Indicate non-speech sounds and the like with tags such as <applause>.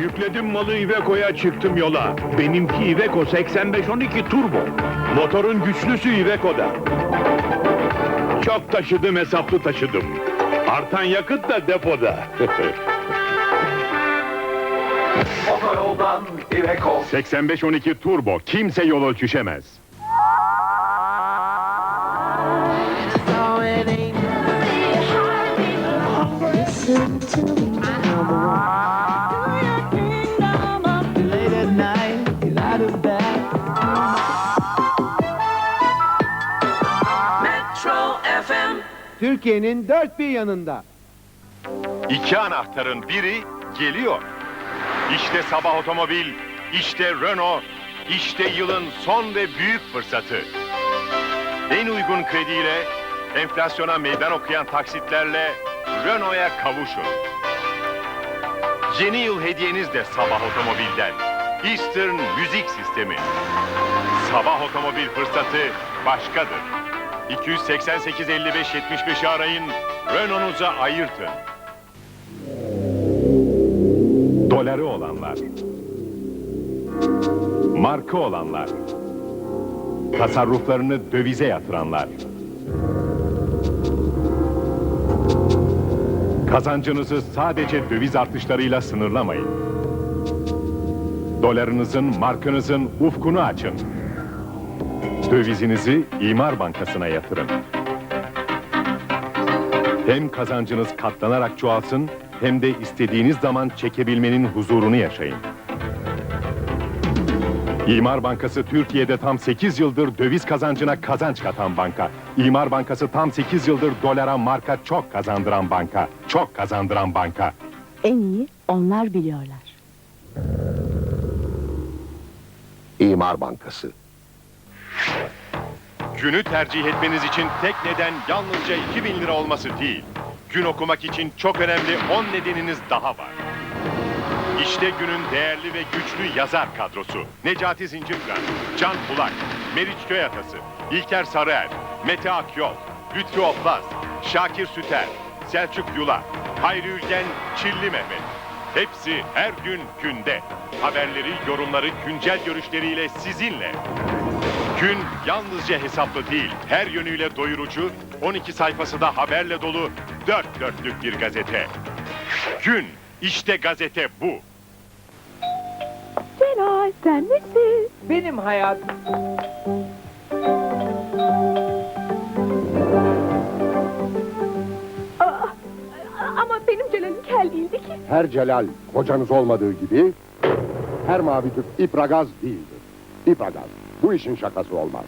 Yükledim malı Iveco'ya çıktım yola. Benimki Iveco 8512 turbo. Motorun güçlüsü Iveco'da. Çok taşıdım hesaplı taşıdım. Artan yakıt da depoda. <laughs> Otoyoldan Iveco. 8512 turbo kimse yol ölçüşemez. Listen to me, Türkiye'nin dört bir yanında. İki anahtarın biri geliyor. İşte sabah otomobil, işte Renault, işte yılın son ve büyük fırsatı. En uygun krediyle, enflasyona meydan okuyan taksitlerle Renault'a kavuşun. Yeni yıl hediyeniz de sabah otomobilden. Eastern müzik sistemi. Sabah otomobil fırsatı başkadır. 288 55 75'i arayın, Renault'unuza ayırtın. Doları olanlar. Marka olanlar. Tasarruflarını dövize yatıranlar. Kazancınızı sadece döviz artışlarıyla sınırlamayın. Dolarınızın, markınızın ufkunu açın. Dövizinizi İmar Bankası'na yatırın. Hem kazancınız katlanarak çoğalsın, hem de istediğiniz zaman çekebilmenin huzurunu yaşayın. İmar Bankası Türkiye'de tam 8 yıldır döviz kazancına kazanç katan banka. İmar Bankası tam 8 yıldır dolara marka çok kazandıran banka. Çok kazandıran banka. En iyi onlar biliyorlar. İmar Bankası. Günü tercih etmeniz için tek neden yalnızca 2000 lira olması değil. Gün okumak için çok önemli 10 nedeniniz daha var. İşte günün değerli ve güçlü yazar kadrosu. Necati Zincirkıran, Can Bulak, Meriç Köyatası, İlker Sarıer, Mete Akyol, Lütfi Oplaz, Şakir Süter, Selçuk Yula, Hayri Ülgen, Çilli Mehmet. Hepsi her gün günde. Haberleri, yorumları, güncel görüşleriyle sizinle. Gün yalnızca hesaplı değil, her yönüyle doyurucu, 12 sayfası da haberle dolu, dört dörtlük bir gazete. Gün, işte gazete bu. Celal sen misin? Benim hayatım. Ama benim Celal'im kel değildi ki. Her Celal kocanız olmadığı gibi her mavi tüp ipragaz değildir. İpragaz. Bu işin şakası olmaz.